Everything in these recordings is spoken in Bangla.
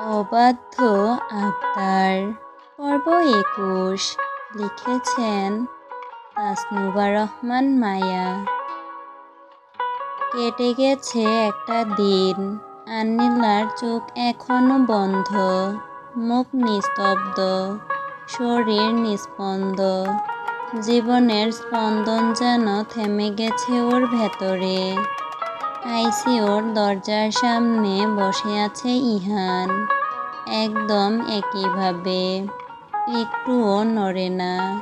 অবাধ্য আবদার পর্ব একুশ লিখেছেন তাসনুবা রহমান মায়া কেটে গেছে একটা দিন আনিলার চোখ এখনও বন্ধ, মুখ নিস্তব্ধ, শরীর নিস্পন্দ জীবনের স্পন্দন যেন থেমে গেছে ওর ভেতরে। আইসিওর দরজার সামনে বসে আছে ইহান। একদম একইভাবে। একটুও নড়ে না।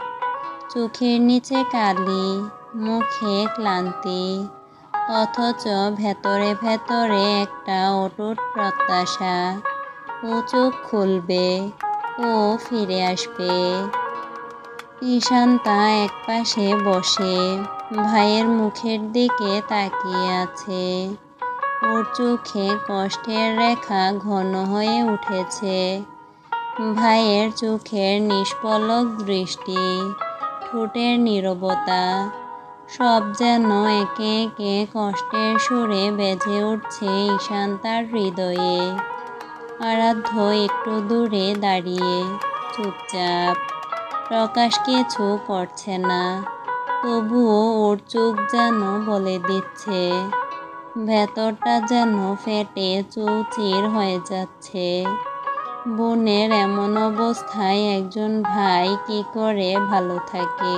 চোখের নিচে কালি, মুখে ক্লান্তি। অথচ ভেতরে ভেতরে একটা অটুট প্রত্যাশা। ও চোখ খুলবে, ও ফিরে আসবে। ঈশান্তা একপাশে বসে। ভাইয়ের মুখের দিকে তাকিয়ে আছে। ওর চোখে কষ্টের রেখা ঘন হয়ে উঠেছে। ভাইয়ের চোখের নিষ্পলক দৃষ্টি, ঠোঁটের নীরবতা, সব যেন একে একে কষ্টের সুরে বেজে উঠছে ঈশান্তার হৃদয়ে। আরাধ্য একটু দূরে দাঁড়িয়ে চুপচাপ, প্রকাশ কিছু করছে না। তবুও ওর চোখ যেন বলে দিচ্ছে, ভেতরটা যেন ফেটে চৌচির হয়ে যাচ্ছে। বোনের এমন অবস্থায় একজন ভাই কি করে ভালো থাকে?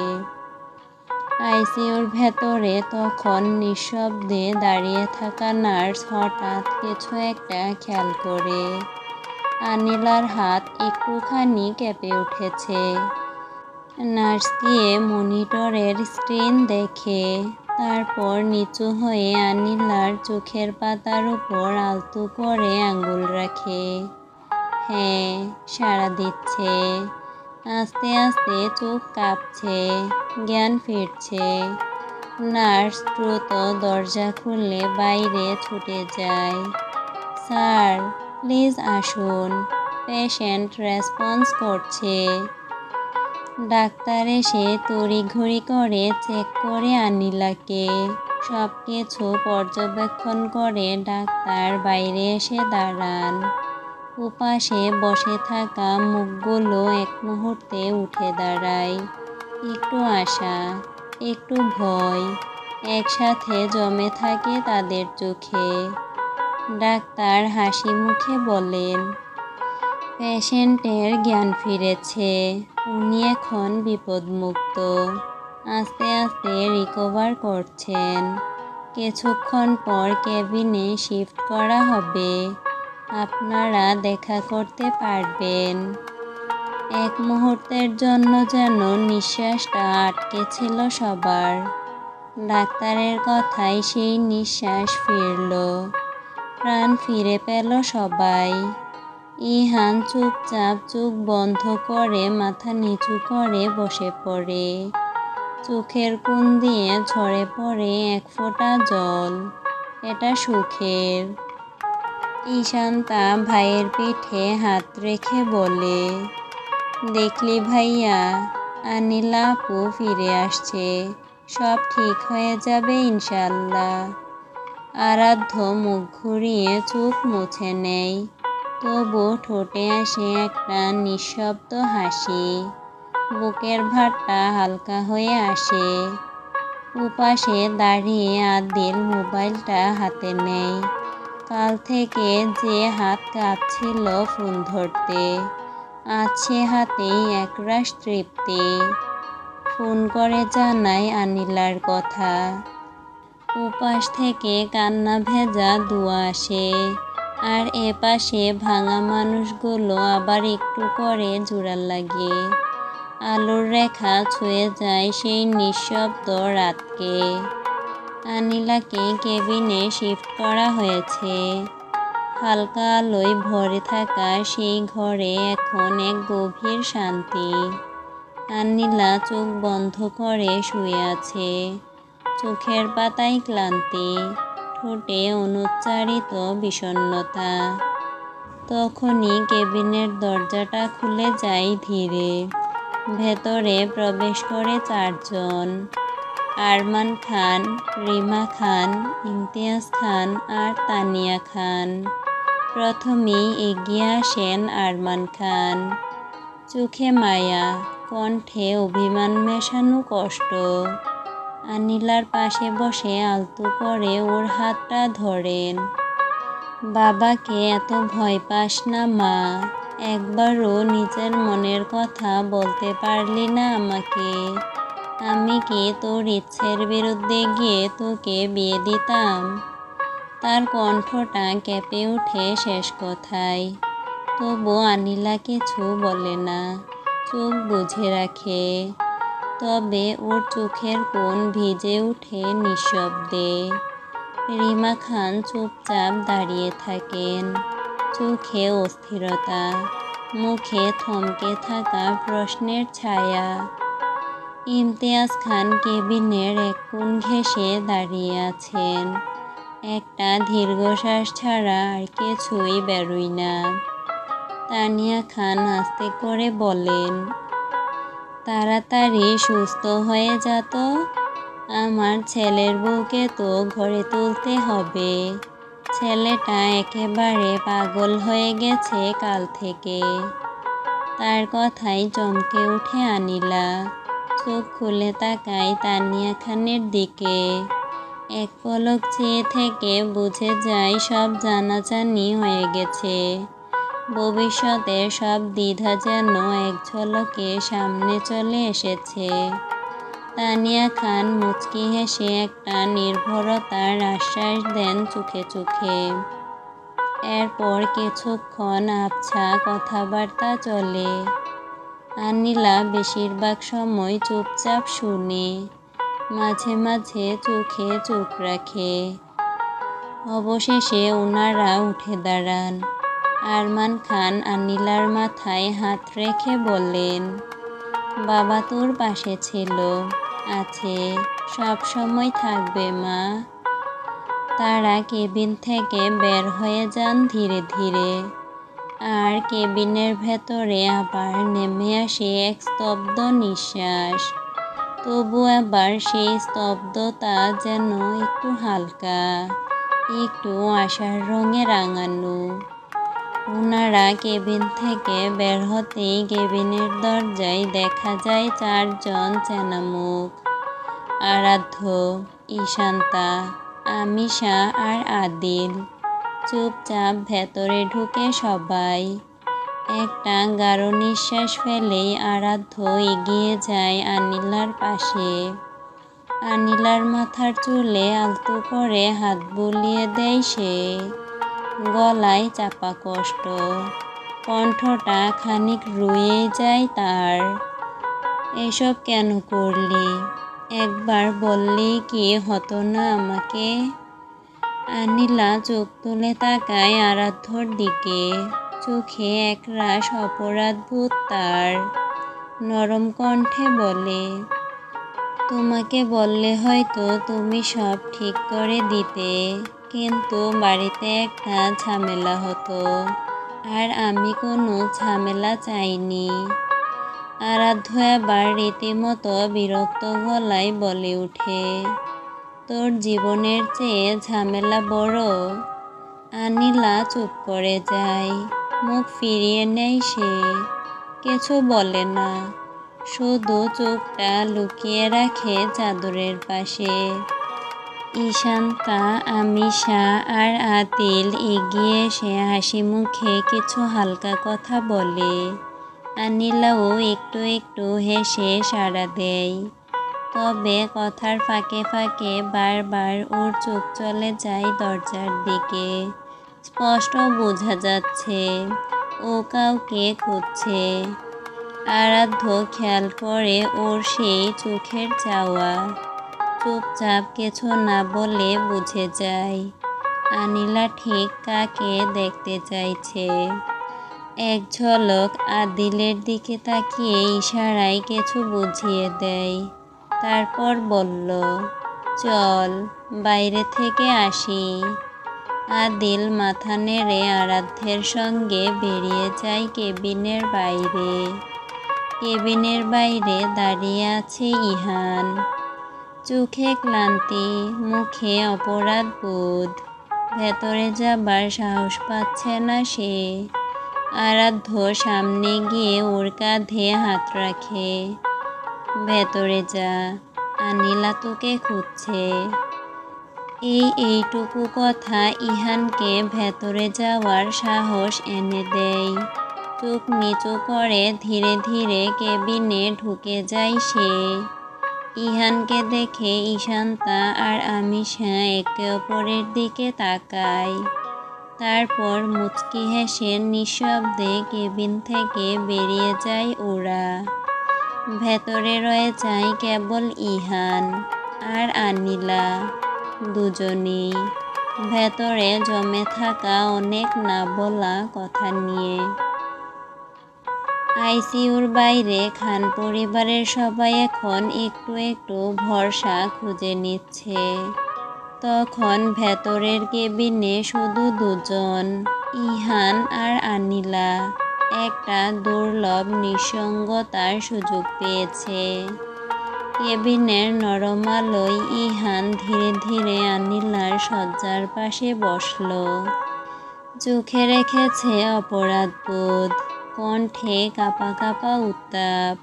আইসিউর ভেতরে তখন নিঃশব্দে দাঁড়িয়ে থাকা নার্স হঠাৎ কিছু একটা খেয়াল করে। আনিলার হাত একটুখানি কেঁপে উঠেছে। নার্স গিয়ে মনিটরের স্ক্রিন দেখে। তারপর নিচু হয়ে আনিলার চোখের পাতার উপর আলতো করে আঙ্গুল রাখে। হ্যাঁ সাড়া দিচ্ছে। আস্তে আস্তে চোখ কাঁপছে, জ্ঞান ফিরছে। নার্স দ্রুত দরজা খুলে বাইরে ছুটে যায়। স্যার, প্লিজ আসুন। পেশেন্ট রেসপন্স করছে। ডাক্তার এসে তড়িঘড়ি করে চেক করে আনিলাকে। সব কিছু পর্যবেক্ষণ করে ডাক্তার বাইরে এসে দাঁড়ান। উপাসে বসে থাকা মুখগুলো এক মুহূর্তে উঠে দাঁড়ায়। একটু আশা, একটু ভয়, একসাথে জমে থাকে তাদের চোখে। ডাক্তার হাসি মুখে বলেন, পেশেন্টের জ্ঞান ফিরেছে। উনি এখন বিপদমুক্ত। আস্তে আস্তে রিকভার করছেন। কিছুক্ষণ পর কেবিনে শিফট করা হবে। আপনারা দেখা করতে পারবেন। এক মুহূর্তের জন্য যেন নিঃশ্বাসটা আটকে ছিল সবার। ডাক্তারের কথায় সেই নিঃশ্বাস ফিরল। প্রাণ ফিরে পেল সবাই। ইহান চুপচাপ চোখ বন্ধ করে, মাথা নিচু করে বসে পড়ে। চোখের কোণ দিয়ে ঝরে পড়ে এক ফোঁটা জল, এটা সুখের। ঈশান্তা ভাইয়ের পিঠে হাত রেখে বলে, দেখলি ভাইয়া, আনিলা আপু ফিরে আসছে। সব ঠিক হয়ে যাবে ইনশাল্লাহ। আরাধ্য মুখ ঘুরিয়ে চোখ মুছে নেয়। তবু ঠোঁটে আসে একটা নিঃশব্দ হাসি। বুকের ভারটা হালকা হয়ে আসে। উপাসে দাঁড়িয়ে আদিল মোবাইলটা হাতে নেই কাল থেকে যে হাত কাঁপছিল ফোন ধরতে আছে হাতেই একরাশ তৃপ্তি। ফোন করে জানায় আনিলার কথা। উপাস থেকে কান্না ভেজা দোয়া আসে। আর এপাশে ভাঙা মানুষগুলো আবার একটু করে জোড়া লাগে আলোর রেখা ছুঁয়ে যায় সেই নিঃশব্দ রাতকে। আনিলাকে কেবিনে শিফট করা হয়েছে। হালকা আলোয় ভরে থাকা সেই ঘরে এখন এক গভীর শান্তি। আনিলা চোখ বন্ধ করে শুয়ে আছে। চোখের পাতায় ক্লান্তি। ঠোঁটে অনুচ্চারিত বিষণ্নতা তখনই কেবিনের দরজাটা খুলে যায় ধীরে। ভেতরে প্রবেশ করে চারজন। আরমান খান, রিমা খান, ইমতিয়াজ খান আর তানিয়া খান। প্রথমেই এগিয়ে আসেন আরমান খান। চোখে মায়া, কণ্ঠে অভিমান মেশানো কষ্ট। আনিলার পাশে বসে আলতো করে ওর হাতটা ধরেন। বাবাকে এত ভয় পাস না, মা। একবারও নিজের মনের কথা বলতে পারলি না আমাকে। আমি কি তোর ইচ্ছের বিরুদ্ধে গিয়ে তোকে বিয়ে দিতাম? তার কণ্ঠটা কেঁপে উঠে শেষ কথায়। তবু আনিলা কিছু বলে না, চোখ বুঝে রাখে। তবে ওর চোখের কোণ ভিজে ওঠে নিঃশব্দে। রিমা খান চুপচাপ দাঁড়িয়ে থাকেন। চোখে অস্থিরতা, মুখে থমকে থাকা প্রশ্নের ছায়া। ইমতিয়াজ খান কেবিনের এক কোণ ঘেঁষে দাঁড়িয়ে আছেন। একটা দীর্ঘশ্বাস ছাড়া আর কিছুই বেরোয় না। তানিয়া খান আস্তে করে বলেন তাড়াতাড়ি সুস্থ হয়ে যাত আমার ছেলের বউকে তো ঘরে তুলতে হবে। ছেলেটা একেবারে পাগল হয়ে গেছে কাল থেকে। তার কথাই চমকে উঠে আনিলা। চোখ খুলে তাকাই তানিয়া খানের দিকে। এক পলক চেয়ে থেকে বুঝে যায় সব জানাজানি হয়ে গেছে। ভবিষ্যতের সব দ্বিধা যেন এক ঝলকে সামনে চলে এসেছে। তানিয়া খান মুচকি হেসে একটা নির্ভরতার আশ্বাস দেন চোখে চোখে। এরপর কিছুক্ষণ আবছা কথাবার্তা চলে। আনিলা বেশিরভাগ সময় চুপচাপ শুনে, মাঝে মাঝে চোখে চোখ রাখে। অবশেষে ওনারা উঠে দাঁড়ান। আরমান খান আনিলার মাথায় হাত রেখে বললেন, বাবা তোর পাশে ছিল, আছে, সব সময় থাকবে মা। তারা কেবিন থেকে বের হয়ে যান ধীরে ধীরে। আর কেবিনের ভেতরে আবার নেমে আসে এক স্তব্ধ নিঃশ্বাস। তবু আবার সেই স্তব্ধতা যেন একটু হালকা, একটু আশার রঙে রাঙানো। ওনারা কেবিন থেকে বের হতেই কেবিনের দরজায় দেখা যায় চারজন চেনামুখ, আরাধ্য, ঈশান্তা, আমিষা আর আদিল। চুপচাপ ভেতরে ঢুকে সবাই। একটা গাঢ় নিঃশ্বাস ফেলেই আরাধ্য এগিয়ে যায় আনিলার পাশে। আনিলার মাথার চুলে আলতো করে হাত বুলিয়ে দেয় সে। গলায় চাপা কষ্ট, কণ্ঠটা খানিক রুয়ে যায় তার। এসব কেন করলি? একবার বললি কি হতো না আমাকে? আনিলা চোখ তুলে তাকায় আরাধ্যর দিকে। চোখে একরাশ অপরাধ বোধ তার। নরম কণ্ঠে বলে, তোমাকে বললে হয়তো তুমি সব ঠিক করে দিতে। কিন্তু বাড়িতে একটা ঝামেলা হতো। আর আমি কোনো ঝামেলা চাইনি। আরাধ্য এবার রীতিমতো বিরক্ত গলায় বলে ওঠে তোর জীবনের চেয়ে ঝামেলা বড়? আনিলা চুপ করে যায়, মুখ ফিরিয়ে নেয় সে, কিছু বলে না। শুধু চোখটা লুকিয়ে রাখে চাদরের পাশে। ঈশান্তা আমিষা আর আতিল এগিয়ে এসে হাসি মুখে কিছু হালকা কথা বলে। আনিলাও একটু একটু হেসে সাড়া দেয়। তবে কথার ফাঁকে ফাঁকে বারবার ওর চোখ চলে যায় দরজার দিকে। স্পষ্ট বোঝা যাচ্ছে, ও কাউকে খুঁজছে। আরাধ্য খেয়াল করে ওর সেই চোখের চাওয়া। চুপচাপ কিছু না বলে বুঝে যায়। আনিলা ঠিক কাকে দেখতে চাইছে? এক ঝলক আদিলের দিকে তাকিয়ে ইশারায় কিছু বুঝিয়ে দেয়। তারপর বলল, চল, বাইরে থেকে আসি। আদিল মাথা নেড়ে আরাধ্যের সঙ্গে বেরিয়ে যায় কেবিনের বাইরে। কেবিনের বাইরে দাঁড়িয়ে আছে ইহান। চোখে ক্লান্তি, মুখে অপরাধ বোধ। ভেতরে যাবার সাহস পাচ্ছে না সে। আরাধ্য সামনে গিয়ে ওর কাঁধে হাত রাখে। ভেতরে যা, আনিলা তোকে খুঁজছে। এই এইটুকু কথা ইহানকে ভেতরে যাওয়ার সাহস এনে দেয়। চোখ নিচু করে ধীরে ধীরে কেবিনে ঢুকে যায় সে। ইহানকে দেখে ঈশান্তা আর আমিষা একে অপরের দিকে তাকায় তারপর মুচকি হেসে নিঃশব্দে কেবিন থেকে বেরিয়ে যায় ওরা। ভেতরে রয়ে যায় কেবল ইহান আর আনিলা দুজনেই। ভেতরে জমে থাকা অনেক না বলা কথা নিয়ে আইসিউর বাইরে খান পরিবারের সবাই এখন একটু একটু ভরসা খুঁজে নিচ্ছে। তখন ভেতরের কেবিনে শুধু দুজন, ইহান আর আনিলা। একটা দুর্লভ নিঃসঙ্গতার সুযোগ পেয়েছে। কেবিনের নরম আলোয় ইহান ধীরে ধীরে আনিলার শয্যার পাশে বসল। চোখে রেখেছে অপরাধবোধ। কণ্ঠে কাপা কাপা উত্তাপ।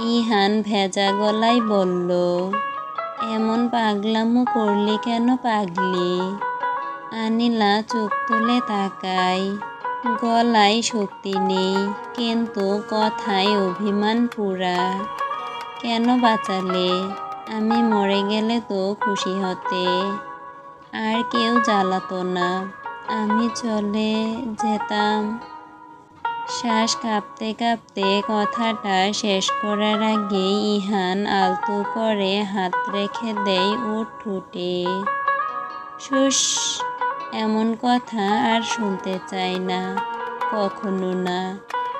ইহান ভেজা গলায় বলল, এমন পাগলামো করলি কেন পাগলি? আনিলা চোখ তুলে তাকায়, গলায় শক্তি নেই, কিন্তু কথায় অভিমান পুরা। কেন বাঁচালে? আমি মরে গেলে তো খুশি হতে। আর কেউ জ্বালাতো না। আমি চলে যেতাম শ্বাস কাঁপতে কাঁপতে কথাটা শেষ করার আগে ইহান আলতো করে হাত রেখে দেয় ওর ঠোঁটে শুস, এমন কথা আর শুনতে চাই না, কখনো না।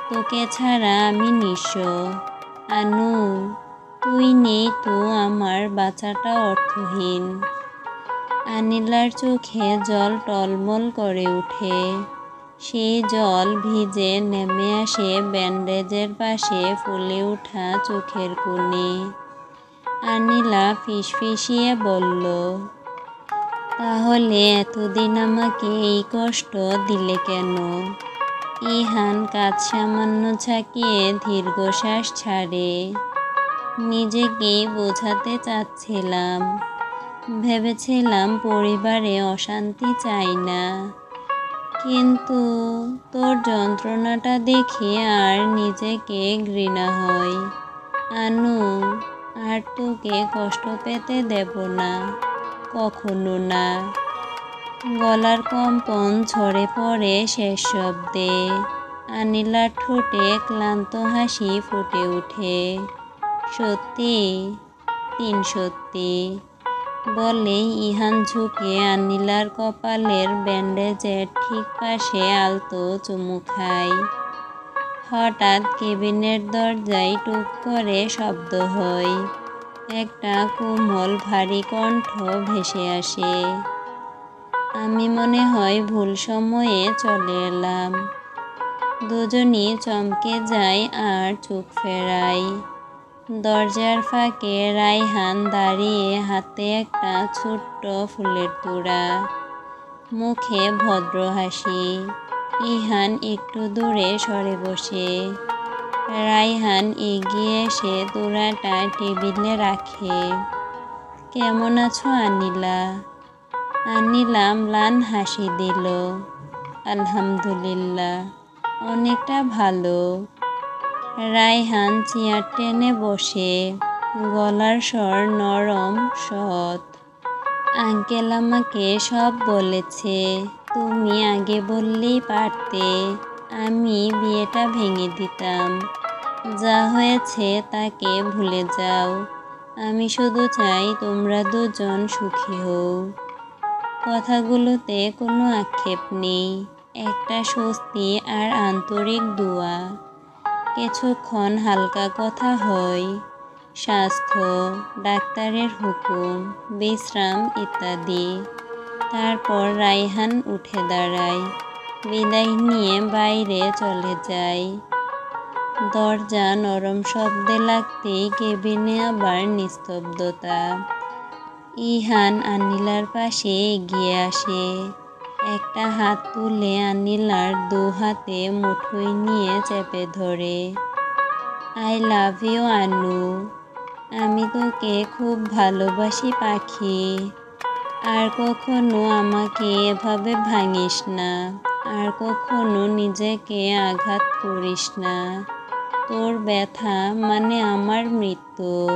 তোকে ছাড়া আমি নিঃস্ব। আনু, তুই নেই তো আমার বাচ্চাটা অর্থহীন। আনিলার চোখে জল টলমল করে ওঠে সেই জল ভিজে নেমে আসে ব্যান্ডেজের পাশে ফুলে ওঠা চোখের কোণে। আনিলা ফিসফিসিয়ে বলল, তাহলে এতদিন আমাকে এই কষ্ট দিলে কেন? ইহান কাজ সামান্য ঝাঁকিয়ে দীর্ঘশ্বাস ছাড়ে। নিজেকে বোঝাতে চাচ্ছিলাম। ভেবেছিলাম পরিবারে অশান্তি চাই না। কিন্তু তোর যন্ত্রণাটা দেখে আর নিজেকে ঘৃণা হয়। আনু, আর তোকে কষ্ট পেতে দেব না, কখনো না। গলার কম্পন ঝরে পড়ে শেষ শব্দে আনিলার ঠোঁটে ক্লান্ত হাসি ফুটে ওঠে। সত্যি, তিন সত্যি। বলে ইহান ঝুঁকে আনিলার কপালের ব্যান্ডেজের ঠিক পাশে আলতো চুমু খায়। হঠাৎ কেবিনের দরজায় টুক করে শব্দ হয়। একটা কোমল, ভারী কণ্ঠ ভেসে আসে। আমি মনে হয় ভুল সময়ে চলে এলাম। দুজনই চমকে যায় আর চোখ ফেরায়। দরজার ফাঁকে রায়হান দাঁড়িয়ে হাতে একটা ছোট্ট ফুলের তোড়া। মুখে ভদ্র হাসি। ইহান একটু দূরে সরে বসে। রায়হান এগিয়ে এসে তোড়াটা টেবিলে রাখে। কেমন আছো আনিলা? আনিলা, ম্লান হাসি দিল। আলহামদুলিল্লাহ, অনেকটা ভালো। রায়হান চেয়ার টেনে বসে, গলার স্বর নরম, সৎ। আঙ্কেল আমাকে সব বলেছে, তুমি আগে বললেই পারতে, আমি বিয়েটা ভেঙে দিতাম। যা হয়েছে তাকে ভুলে যাও, আমি শুধু চাই তোমরা দুজন সুখী হও। কথাগুলোতে কোনো আক্ষেপ নেই, একটা স্বস্তি আর আন্তরিক দোয়া। কিছুক্ষণ হালকা কথা হয় স্বাস্থ্য, ডাক্তারের হুকুম, বিশ্রাম ইত্যাদি। তারপর রায়হান উঠে দাঁড়ায়। বিদায় নিয়ে বাইরে চলে যায়। দরজা নরম শব্দে লাগতেই কেবিনে আবার নিস্তব্ধতা। ইহান আনিলার পাশে এগিয়ে আসে। একটা হাত তুলে আনিলার দু হাতে মুঠোয় নিয়ে চেপে ধরে। আই লাভ ইউ, আনু। আমি তোকে খুব ভালোবাসি, পাখি। আর কখনো আমাকে এভাবে ভাঙিস না। আর কখনো নিজেকে আঘাত করিস না। তোর ব্যথা মানে আমার মৃত্যু।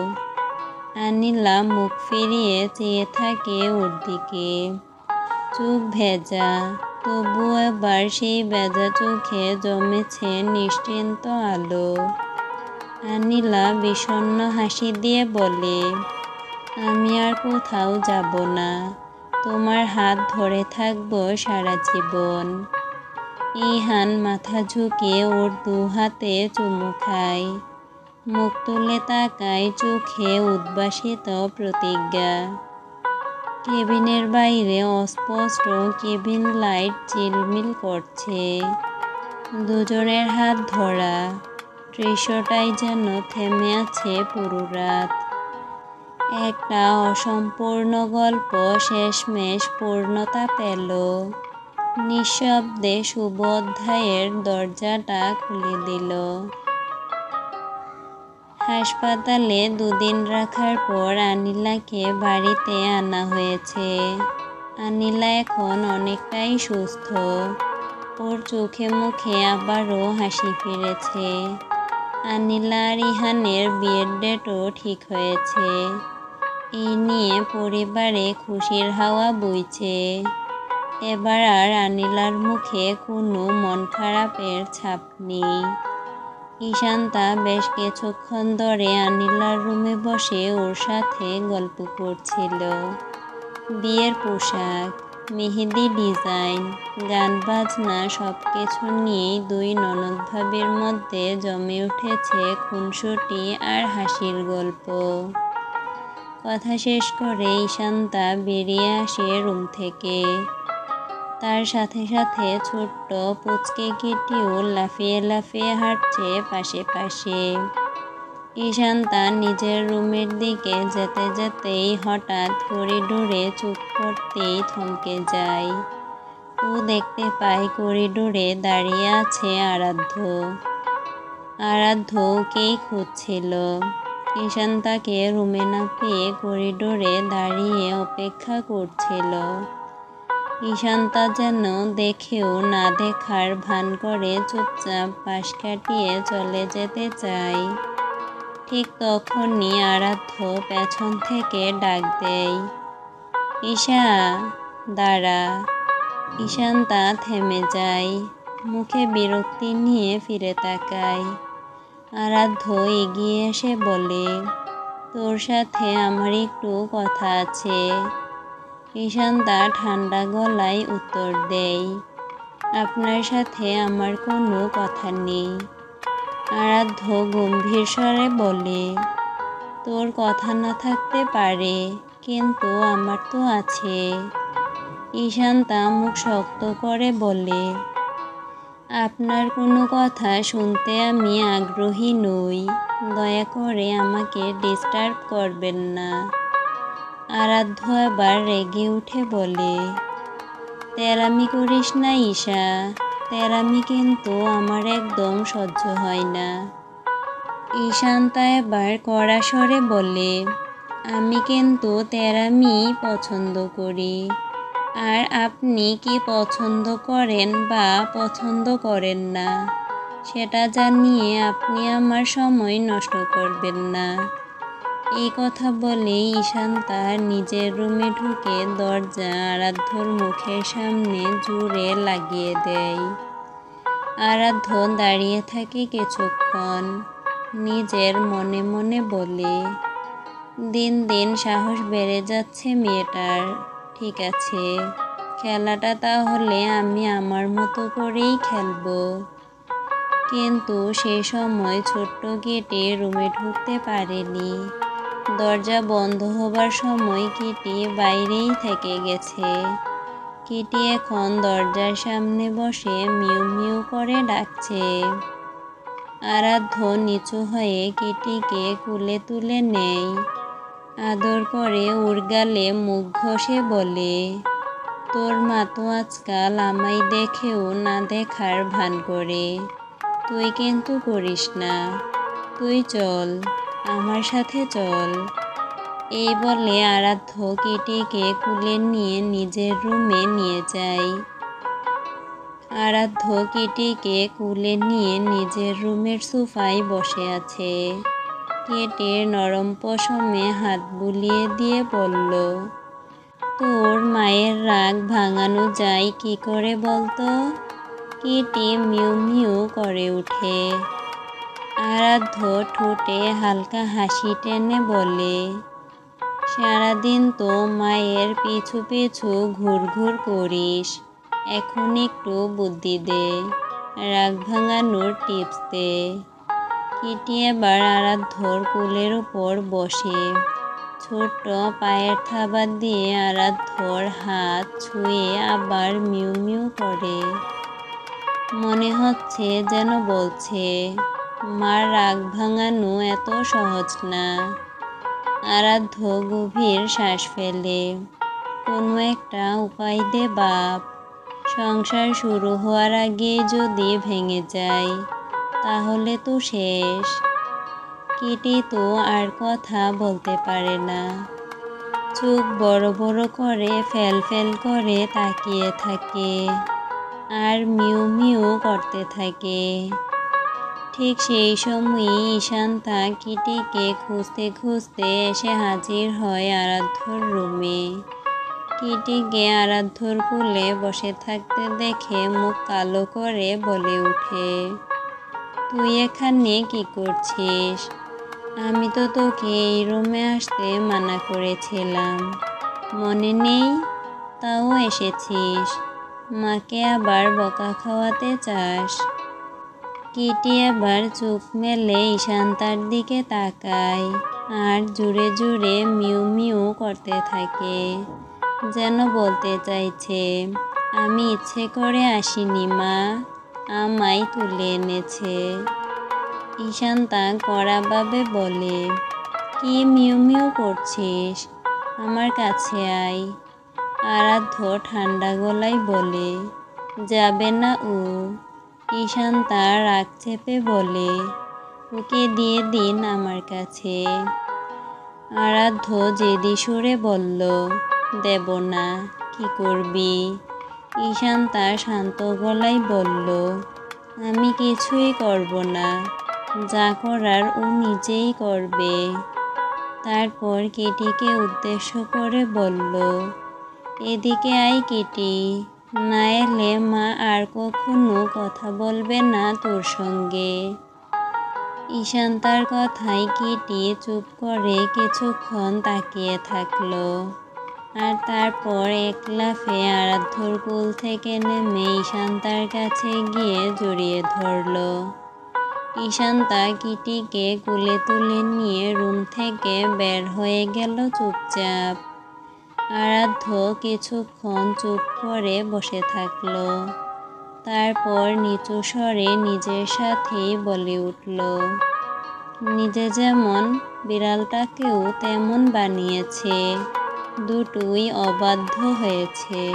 আনিলা মুখ ফিরিয়ে চেয়ে থাকে ওর দিকে। চোখ ভেজা তবু এবার সেই ভেজা চোখে জমেছে নিশ্চিন্ত আলো। আনিলা বিষণ্ণ হাসি দিয়ে বলে, আমি আর কোথাও যাব না। তোমার হাত ধরে থাকব সারা জীবন। ইহান মাথা ঝুঁকিয়ে ওর দু হাতে চুমু খায়। মুখ তুলে তাকায় চোখে উদ্ভাসিত প্রতিজ্ঞা। কেবিনের বাইরে অস্পষ্ট কেবিন লাইট চিলমিল করছে। দুজনের হাত ধরা, দৃশ্যটাই যেন থেমে আছে পুরো রাত। একটা অসম্পূর্ণ গল্প শেষমেশ পূর্ণতা পেল। নিঃশব্দে শুভ অধ্যায়ের দরজাটা খুলে দিল। হাসপাতালে দুদিন রাখার পর আনিলাকে বাড়িতে আনা হয়েছে। আনিলা এখন অনেকটাই সুস্থ। ওর চোখে মুখে আবারও হাসি ফিরেছে। আনিলা আর ইহানের বিয়ের ডেটও ঠিক হয়েছে। এই নিয়ে পরিবারে খুশির হাওয়া বইছে। এবার আর আনিলার মুখে কোনো মন খারাপের ছাপ নেই। ঈশান্তা বেশ কিছুক্ষণ ধরে আনিলার রুমে বসে ওর সাথে গল্প করছিল। বিয়ের পোশাক, মেহেদি ডিজাইন, গান বাজনা সব কিছু নিয়েই দুই ননদ ভাবির মধ্যে জমে উঠেছে খুনসুটি আর হাসির গল্প। কথা শেষ করে ঈশান্তা বেরিয়ে আসে রুম থেকে। তার সাথে সাথে ছোট্ট পুচকে কিটিও লাফিয়ে লাফিয়ে হাঁটছে পাশে পাশে। ঈশান্তা নিজের রুমের দিকে যেতে যেতেই হঠাৎ করিডোরে চুপ করতেই থমকে যায়। ও দেখতে পায় করিডোরে দাঁড়িয়ে আছে আরাধ্য। আরাধ্য ওকেই খুঁজছিল? ঈশান্তাকে রুমে না পেয়ে করিডোরে দাঁড়িয়ে অপেক্ষা করছিল। ঈশান্তা যেন দেখেও না দেখার ভান করে চুপচাপ পাশ কাটিয়ে চলে যেতে চায়। ঠিক তখনই আরাধ্য পেছন থেকে ডাক দেয়, ঈশা, দাঁড়া। ঈশান্তা থেমে যায়, মুখে বিরক্তি নিয়ে ফিরে তাকায়। আরাধ্য এগিয়ে এসে বলে, তোর সাথে আমার একটু কথা আছে। ঈশান্তা ঠান্ডা গলায় উত্তর দেয়, আপনার সাথে আমার কোনো কথা নেই। আরাধ্য গম্ভীর স্বরে বলে, তোর কথা না থাকতে পারে, কিন্তু আমার তো আছে। ঈশান তা মুখ শক্ত করে বলে, আপনার কোনো কথা শুনতে আমি আগ্রহী নই। দয়া করে আমাকে ডিস্টার্ব করবেন না। আরাধ্য আবার রেগে উঠে বলে, তেরামি করিস না ঈশা, তেরামি কিন্তু আমার একদম সহ্য হয় না। ঈশান্তা এবার কড়া স্বরে বলে, আমি কিন্তু তেরামি পছন্দ করি, আর আপনি কি পছন্দ করেন বা পছন্দ করেন না, সেটা জানিয়ে আপনি আমার সময় নষ্ট করবেন না। এই কথা বলে ঈশান তার নিজের রুমে ঢুকে দরজা আরাধ্যর মুখের সামনে জুড়ে লাগিয়ে দেয়। আরাধ্য দাঁড়িয়ে থাকে কিছুক্ষণ, নিজের মনে মনে বলে, দিন দিন সাহস বেড়ে যাচ্ছে মেয়েটার, ঠিক আছে, খেলাটা তাহলে আমি আমার মতো করেই খেলব। কিন্তু সে সময় ছোট্ট গেটে রুমে ঢুকতে পারেনি। দরজা বন্ধ হবার সময় কিটি বাইরেই থেকে গেছে। কিটি এখন দরজার সামনে বসে মিউ মিউ করে ডাকছে। আরাধ্য নিচু হয়ে কিটিকে কুলে তুলে নেয়। আদর করে উর্গালে মুখ ঘষে বলে, তোর মা তো আজকাল আমায় দেখেও না দেখার ভান করে। তুই কিন্তু করিস না। তুই চল। আমার সাথে চল। এই বলে আরাধ্য কেটিকে কুলে নিয়ে নিজের রুমে নিয়ে যায়। আরাধ্য কেটিকে কুলে নিয়ে নিজের রুমের সোফায় বসে আছে। কেটের নরম পশমে হাত বুলিয়ে দিয়ে বলল, তোর মায়ের রাগ ভাঙানো যায় কি করে বলতো? কেটে মিউ মিউ করে উঠে। আরাধ্য ঠোঁটে হালকা হাসি টেনে বলে, সারাদিন তো মায়ের পিছু পিছু ঘুর ঘুর করিস, এখন একটু বুদ্ধি দে, রাগ ভাঙানোর টিপস দে। কিটি এবার আরাধ্যর কুলের উপর বসে, ছোট্ট পায়ের থাবা দিয়ে আরাধ্যর হাত ছুঁয়ে আবার মিউ মিউ করে। মনে হচ্ছে যেন বলছে মার রাগ ভাঙানো এত সহজ না। আরাধ্য গভীর শ্বাস ফেলে। কোনো একটা উপায় দে বাপ। সংসার শুরু হওয়ার আগে যদি ভেঙে যায় তাহলে তো শেষ। কেটে তো আর কথা বলতে পারে না। চোখ বড় বড় করে, ফেল ফেল করে তাকিয়ে থাকে। আর মিউ মিউ করতে থাকে। ঠিক সেই সময়ই ঈশান্তা কিটিকে খুঁজতে খুঁজতে এসে হাজির হয় আরাধ্যর রুমে। কিটিকে আরাধ্যর কুলে বসে থাকতে দেখে মুখ কালো করে বলে ওঠে, তুই এখানে কি করছিস? আমি তো তোকে এই রুমে আসতে মানা করেছিলাম। মনে নেই? তাও এসেছিস। মাকে আবার বকা খাওয়াতে চাস? কিটি আবার চোখ মেলে ঈশান্তার দিকে তাকায় আর জুড়ে জুড়ে মিউ মিউ করতে থাকে। যেন বলতে চাইছে, আমি ইচ্ছে করে আসিনি, মা। আমায় তুলে এনেছে। ঈশান্তা কড়াভাবে বলে, কি মিউ মিউ করছিস? আমার কাছে আয়। আরাধ্য ঠান্ডা গলায় বলে, যাবে না ও। ঈশান তার রাগ চেপে বলে, ওকে দিয়ে দিন আমার কাছে। আরাধ্য জেদি সুরে বলল, দেব না, কি করবি? ঈশান তার শান্ত গলায় বলল, আমি কিছুই করব না, যা করার ও নিজেই করবে। তারপর কেটিকে উদ্দেশ্য করে বলল, এদিকে আয় কেটি। না এলে মা, আর কখনো কথা বলবে না তোর সঙ্গে। ঈশান তার কথায় কেটি চুপ করে কিছুক্ষণ তাকিয়ে থাকল। আর তারপর এক লাফে আরাধ্যর কোল থেকে নেমে ঈশান্তার কাছে গিয়ে জড়িয়ে ধরল। ঈশান্তা কিটিকে কোলে তুলে নিয়ে রুম থেকে বের হয়ে গেল চুপচাপ। আরাধ্য কিছুক্ষণ চুপ করে বসে থাকল। তারপর নিচু স্বরে নিজের সাথেই বলে উঠল, নিজে যেমন বিড়ালটাকেও তেমন বানিয়েছে, দুটোই অবাধ্য হয়েছে।